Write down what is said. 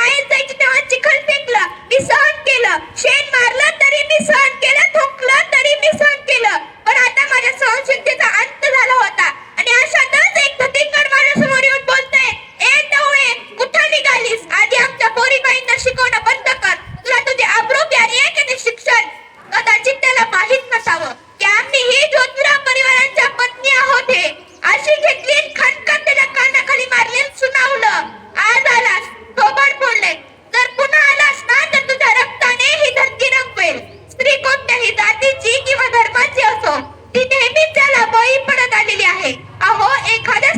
शाळेत जायची तेव्हा चिखल फेकलं मी सहन केलं शेण ती नेहमीच त्याला बळी पडत आलेली आहे. अहो एखाद्या